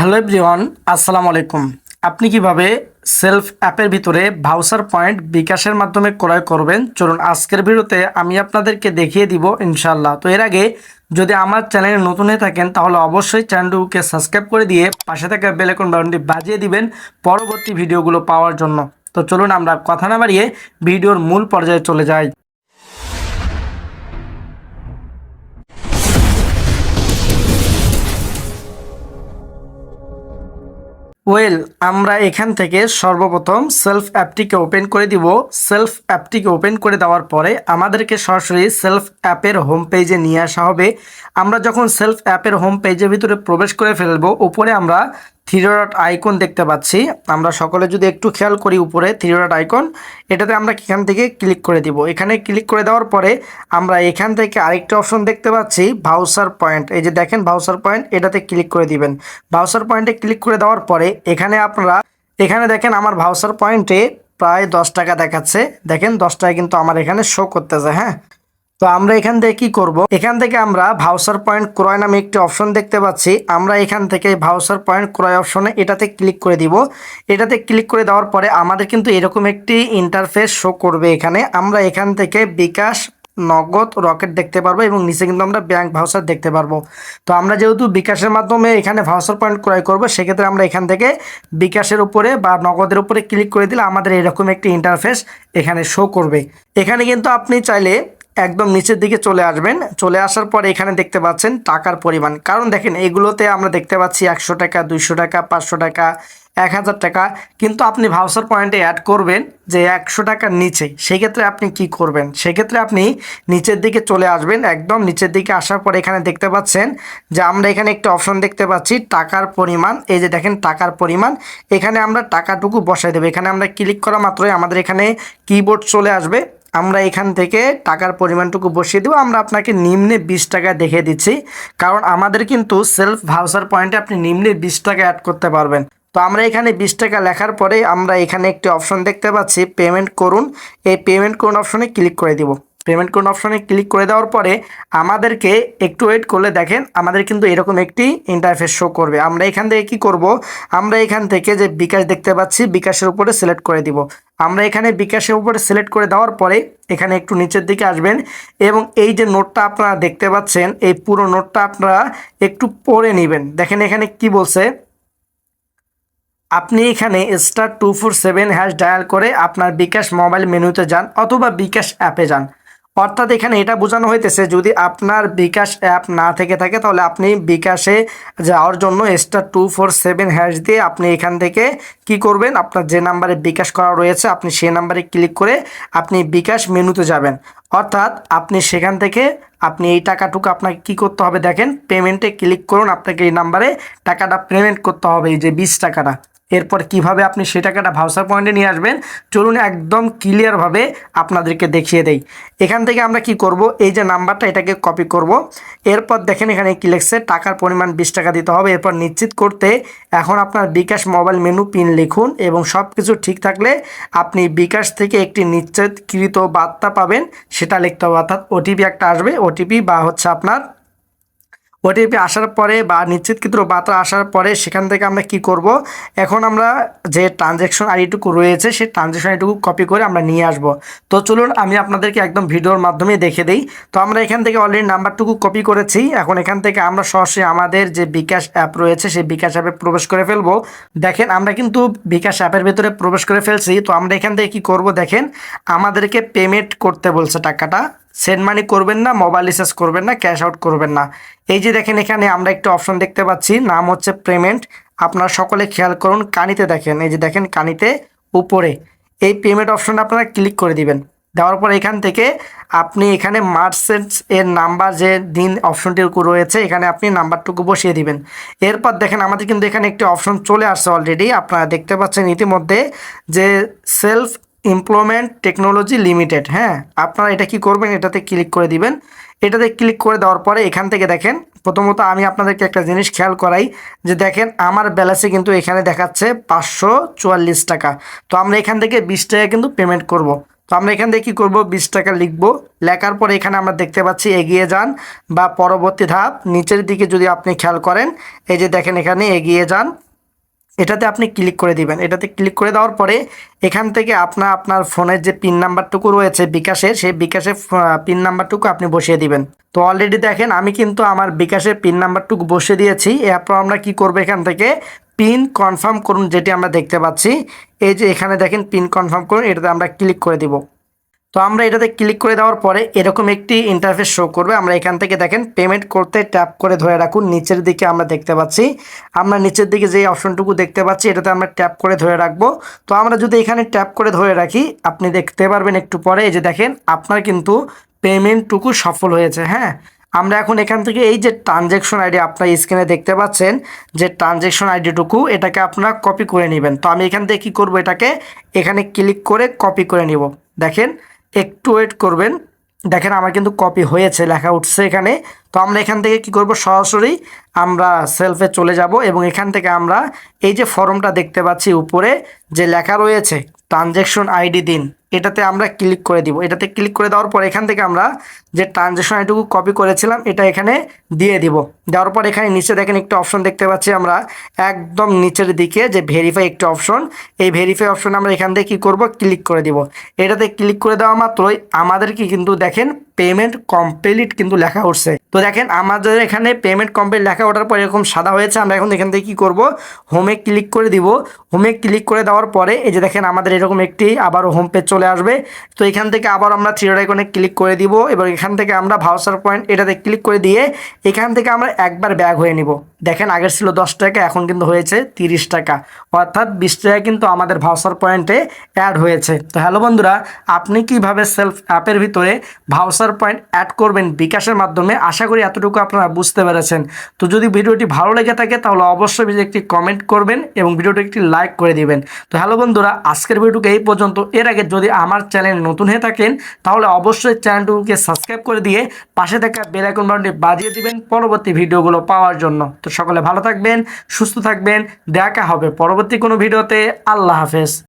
Hello everyone, আসসালামু আলাইকুম। আপনি কীভাবে সেলফ অ্যাপের ভিতরে ভাউচার পয়েন্ট বিকাশের মাধ্যমে ক্রয় করবেন? চলুন আজকের ভিডিওতে আমি আপনাদেরকে দেখিয়ে দিব ইনশাল্লাহ তো এর আগে যদি আমার চ্যানেলে নতুন হয়ে থাকেন, তাহলে অবশ্যই চ্যানেলটিকে সাবস্ক্রাইব করে দিয়ে পাশে থাকা বেলাইকন বাটনটি বাজিয়ে দিবেন পরবর্তী ভিডিওগুলো পাওয়ার জন্য। তো চলুন আমরা কথা না বাড়িয়ে ভিডিওর মূল পর্যায়ে চলে যাই। ওয়েল, আমরা এখান থেকে সর্বপ্রথম সেলফ অ্যাপটিকে ওপেন করে দিব। সেলফ অ্যাপটিকে ওপেন করে দেওয়ার পরে আমাদেরকে সরাসরি সেলফ অ্যাপের হোম পেজে নিয়ে আসা হবে। আমরা যখন সেলফ অ্যাপের হোম পেজের ভিতরে প্রবেশ করে ফেলব, উপরে আমরা থ্রি আইকন দেখতে পাচ্ছি। আমরা সকলে যদি একটু খেয়াল করি উপরে থ্রি আইকন, এটাতে আমরা এখান থেকে ক্লিক করে দিব। এখানে ক্লিক করে দেওয়ার পরে আমরা এখান থেকে আরেকটা অপশন দেখতে পাচ্ছি ভাউসার পয়েন্ট। এই যে দেখেন ভাউসার পয়েন্ট, এটাতে ক্লিক করে দিবেন। ভাউসার পয়েন্টে ক্লিক করে দেওয়ার পরে এখানে আপনারা, এখানে দেখেন আমার ভাউসার পয়েন্টে প্রায় দশ টাকা দেখাচ্ছে। দেখেন দশ টাকা কিন্তু আমার এখানে শো করতেছে হ্যাঁ? তো আমরা এখান থেকে কি করব? এখান থেকে আমরা ভাউসার পয়েন্ট ক্রয় নামে একটি অপশন দেখতে পাচ্ছি। আমরা এখান থেকে ভাউসার পয়েন্ট ক্রয় অপশনে এটাতে ক্লিক করে দিব। এটাতে ক্লিক করে দেওয়ার পরে আমাদের কিন্তু এরকম একটি ইন্টারফেস শো করবে এখানে। আমরা এখান থেকে বিকাশ নগদ রকেট দেখতে পারব এবং নিচে কিন্তু আমরা ব্যাংক ভাউচার দেখতে পারব। তো আমরা যেহেতু বিকাশের মাধ্যমে এখানে ভাউচার পয়েন্ট ক্রয় করব, সেক্ষেত্রে আমরা এখান থেকে বিকাশের উপরে বা নগদের উপরে ক্লিক করে দিলে আমাদের এরকম একটি ইন্টারফেস এখানে শো করবে। এখানে কিন্তু আপনি চাইলে একদম নিচের দিকে চলে আসবেন। চলে আসার পরে এখানে দেখতে পাচ্ছেন টাকার পরিমাণ। কারণ দেখেন, এগুলোতে আমরা দেখতে পাচ্ছি একশো টাকা, দুইশো টাকা, পাঁচশো টাকা, এক হাজার টাকা। কিন্তু আপনি ভাউচার পয়েন্টে অ্যাড করবেন যে একশো টাকার নিচে। সেক্ষেত্রে আপনি কি করবেন? সেক্ষেত্রে আপনি নিচের দিকে চলে আসবেন। একদম নিচের দিকে আসার পর এখানে দেখতে পাচ্ছেন যে আমরা এখানে একটা অপশন দেখতে পাচ্ছি, টাকার পরিমাণ। এই যে দেখেন, টাকার পরিমাণ। এখানে আমরা টাকাটুকু বসাই দেবো। এখানে আমরা ক্লিক করা মাত্রই আমাদের এখানে কিবোর্ড চলে আসবে। আমরা এখান থেকে টাকার পরিমাণটুকু বসিয়ে দেবো। আমরা আপনাকে নিম্নে বিশ টাকা দেখে দিচ্ছি। কারণ আমাদের কিন্তু সেলফ ভাউচার পয়েন্টে আপনি নিম্নে বিশ টাকা অ্যাড করতে পারবেন। তো আমরা এখানে বিশ টাকা লেখার পরে আমরা এখানে একটি অপশন দেখতে পাচ্ছি পেমেন্ট করুন। এই পেমেন্ট করুন অপশনে ক্লিক করে দিব। পেমেন্ট করুন অপশনে ক্লিক করে দেওয়ার পরে আমাদেরকে একটু ওয়েট করলে দেখেন আমাদের কিন্তু এরকম একটি ইন্টারফেস শো করবে। আমরা এখান থেকে কি করব? আমরা এখান থেকে যে বিকাশ দেখতে পাচ্ছি, বিকাশের উপরে সিলেক্ট করে দিব। আমরা এখানে বিকাশের উপরে সিলেক্ট করে দেওয়ার পরে এখানে একটু নিচের দিকে আসবেন এবং এই যে নোটটা আপনারা দেখতে পাচ্ছেন, এই পুরো নোটটা আপনারা একটু পরে নেবেন। দেখেন এখানে কি বলছে? আপনি এখানে star two four seven hash dial করে আপনার বিকাশ মোবাইল মেনুতে যান অথবা বিকাশ অ্যাপে যান। অর্থাৎ এখানে এটা বোঝানো হইতেছে, যদি আপনার বিকাশ অ্যাপ না থেকে থাকে, তাহলে আপনি বিকাশে যাওয়ার জন্য star two four seven hash দিয়ে আপনি এখান থেকে কি করবেন? আপনার যে নাম্বারে বিকাশ করা রয়েছে, আপনি সেই নাম্বারে ক্লিক করে আপনি বিকাশ মেনুতে যাবেন। অর্থাৎ আপনি সেখান থেকে আপনি এই টাকাটুকু আপনাকে কি করতে হবে দেখেন পেমেন্টে ক্লিক করুন, আপনাকে এই নাম্বারে টাকাটা পেমেন্ট করতে হবে, এই যে বিশ টাকাটা। এরপর কীভাবে আপনি সে টাকাটা ভাউচার পয়েন্টে নিয়ে আসবেন, চলুন একদম ক্লিয়ারভাবে আপনাদেরকে দেখিয়ে দেই। এখান থেকে আমরা কি করব? এই যে নাম্বারটা, এটাকে কপি করব। এরপর দেখেন এখানে কি লেখছে? টাকার পরিমাণ বিশ টাকা দিতে হবে। এরপর নিশ্চিত করতে এখন আপনার বিকাশ মোবাইল মেনু পিন লিখুন এবং সব কিছু ঠিক থাকলে আপনি বিকাশ থেকে একটি নিশ্চিতকৃত বার্তা পাবেন, সেটা লিখতে হবে। অর্থাৎ ওটিপি একটা আসবে। ওটিপি বা হচ্ছে আপনার ওটিপি আসার পরে বা নিশ্চিতকৃত বার্তা আসার পরে সেখান থেকে আমরা কি করব? এখন আমরা যে ট্রানজ্যাকশন আইডিটুকু রয়েছে, সেই ট্রানজ্যাকশন আইডিটুকু কপি করে আমরা নিয়ে আসব। তো চলুন আমি আপনাদেরকে একদম ভিডিওর মাধ্যমে দেখে দিই। তো আমরা এখান থেকে অলরেডি নাম্বারটুকু কপি করেছি। এখন এখান থেকে আমরা সরাসরি আমাদের যে বিকাশ অ্যাপ রয়েছে, সেই বিকাশ অ্যাপে প্রবেশ করে ফেলব। দেখেন, আমরা কিন্তু বিকাশ অ্যাপের ভেতরে প্রবেশ করে ফেলছি। তো আমরা এখান থেকে কি করব? দেখেন, আমাদেরকে পেমেন্ট করতে বলছে টাকাটা। সেন্ড মানি করবেন না মোবাইল রিচার্জ করবেন না ক্যাশ আউট করবেন না। এই যে দেখেন এখানে আমরা একটা অপশন দেখতে পাচ্ছি, নাম হচ্ছে পেমেন্ট আপনারা সকলে খেয়াল করুন, কানিতে দেখেন, এই যে দেখেন কানিতে উপরে। এই পেমেন্ট অপশনটা আপনারা ক্লিক করে দিবেন। দেওয়ার পর এখান থেকে আপনি এখানে মার্চেন্টস এর নাম্বার যে দিন অপশনটির রয়েছে, এখানে আপনি নাম্বারটুকু বসিয়ে দিবেন। এরপর দেখেন আমাদের কিন্তু এখানে একটি অপশন চলে আসছে অলরেডি আপনারা দেখতে পাচ্ছেন ইতিমধ্যে যে সেলফ এমপ্লয়মেন্ট টেকনোলজি লিমিটেড হ্যাঁ? আপনারা এটা কি করবেন? এটাতে ক্লিক করে দিবেন। এটাতে ক্লিক করে দেওয়ার পরে এখান থেকে দেখেন, প্রথমত আমি আপনাদেরকে একটা জিনিস খেয়াল করাই যে দেখেন, আমার ব্যালেন্সে কিন্তু এখানে দেখাচ্ছে পাঁচশো চুয়াল্লিশ টাকা। তো আমরা এখান থেকে বিশ টাকা কিন্তু পেমেন্ট করব। তো আমরা এখান থেকে কী করব? বিশ টাকা লিখব। লেখার পরে এখানে আমরা দেখতে পাচ্ছি এগিয়ে যান বা পরবর্তী ধাপ। নিচের দিকে যদি আপনি খেয়াল করেন, এই যে দেখেন এখানে এগিয়ে যান। এটাতে আপনি ক্লিক করে দিবেন। এটাতে ক্লিক করে দেওয়ার পরে এখান থেকে আপনার আপনার ফোনের যে পিন নাম্বারটুকু রয়েছে বিকাশের, সেই বিকাশের পিন নাম্বারটুকু আপনি বসিয়ে দিবেন। তো অলরেডি দেখেন আমি কিন্তু আমার বিকাশের পিন নাম্বারটুকু বসিয়ে দিয়েছি। এরপর আমরা কি করব এখান থেকে? পিন কনফার্ম করুন, যেটি আমরা দেখতে পাচ্ছি। এই যে এখানে দেখেন পিন কনফার্ম করুন, এটাতে আমরা ক্লিক করে দিব। তো আমরা এটাতে ক্লিক করে দেওয়ার পরে এরকম একটি ইন্টারফেস শো করবে। আমরা এখান থেকে দেখেন পেমেন্ট করতে ট্যাপ করে ধরে রাখুন, নিচের দিকে আমরা দেখতে পাচ্ছি। আমরা নিচের দিকে যে অপশনটুকু দেখতে পাচ্ছি, এটাতে আমরা ট্যাপ করে ধরে রাখব। তো আমরা যদি এখানে ট্যাপ করে ধরে রাখি, আপনি দেখতে পারবেন একটু পরে, এই যে দেখেন, আপনার কিন্তু পেমেন্টটুকু সফল হয়েছে হ্যাঁ? আমরা এখন এখান থেকে এই যে ট্রানজ্যাকশন আইডি আপনার স্ক্রিনে দেখতে পাচ্ছেন, যে ট্রানজ্যাকশন আইডিটুকু এটাকে আপনারা কপি করে নেবেন। তো আমি এখান থেকে কী করব, এটাকে এখানে ক্লিক করে কপি করে নিব। দেখেন একটু ওয়েট করবেন। দেখেন আমার কিন্তু কপি হয়েছে, লেখা উঠছে এখানে। তো আমরা এখান থেকে কি করব? সরাসরি আমরা সেলফে চলে যাব এবং এখান থেকে আমরা এই যে ফর্মটা দেখতে পাচ্ছি উপরে যে লেখা রয়েছে ট্রানজ্যাকশন আইডি দিন। এটাতে আমরা ক্লিক করে দিব। এটাতে ক্লিক করে দেওয়ার পর এখান থেকে আমরা যে ট্রানজ্যাকশন এটুকু কপি করেছিলাম, এটা এখানে দিয়ে দিব। দেওয়ার পর এখানে নিচে দেখেন একটা অপশন দেখতে পাচ্ছি আমরা, একদম নিচের দিকে যে ভেরিফাই একটি অপশন এই ভেরিফাই অপশন আমরা এখান থেকে কী করব? ক্লিক করে দিব। এটাতে ক্লিক করে দেওয়া মাত্রই আমাদেরকে কিন্তু দেখেন পেমেন্ট কমপ্লিট কিন্তু লেখা উঠছে। তো দেখেন আমাদের এখানে পেমেন্ট কমপ্লিট লেখা ওঠার পর এরকম সাদা হয়েছে, আমরা এখন এখান থেকে কী করব? হোমে ক্লিক করে দিব। হোমে ক্লিক করে দেওয়ার পরে, এই যে দেখেন, আমাদের এরকম একটি আবার হোম পেজ চলে আসবে। তো এখান থেকে আবার আমরা থ্রি আইকনে ক্লিক করে দিব। এবং এখান থেকে আমরা ভাউচার পয়েন্ট এটাতে ক্লিক করে দিয়ে, এখান থেকে আমরা একবার ব্যাগ হয়ে নিব। দেখেন, আগের ছিল দশ টাকা, এখন কিন্তু হয়েছে তিরিশ টাকা। অর্থাৎ বিশ টাকা কিন্তু আমাদের ভাউচার পয়েন্টে অ্যাড হয়েছে। তো হ্যালো বন্ধুরা, আপনি কীভাবে সেলফ অ্যাপের ভিতরে ভাউচার পয়েন্ট অ্যাড করবেন বিকাশের মাধ্যমে। আশা করি এতটুকু আপনারা বুঝতে পেরেছেন। তো যদি ভিডিওটি ভালো লেগে থাকে, তাহলে অবশ্যই একটি কমেন্ট করবেন এবং ভিডিওটি একটি লাইক করে দিবেন। তো হ্যালো বন্ধুরা, আজকের ভিডিওকে এই পর্যন্ত। এর আগে যদি আমার চ্যানেল নতুন হয়ে থাকেন, তাহলে অবশ্যই চ্যানেলটিকে সাবস্ক্রাইব করে দিয়ে পাশে থাকা বেল আইকন বাজিয়ে দিবেন পরবর্তী ভিডিওগুলো পাওয়ার জন্য। তো সকলে ভালো থাকবেন, সুস্থ থাকবেন। দেখা হবে পরবর্তী কোনো ভিডিওতে। আল্লাহ হাফেজ।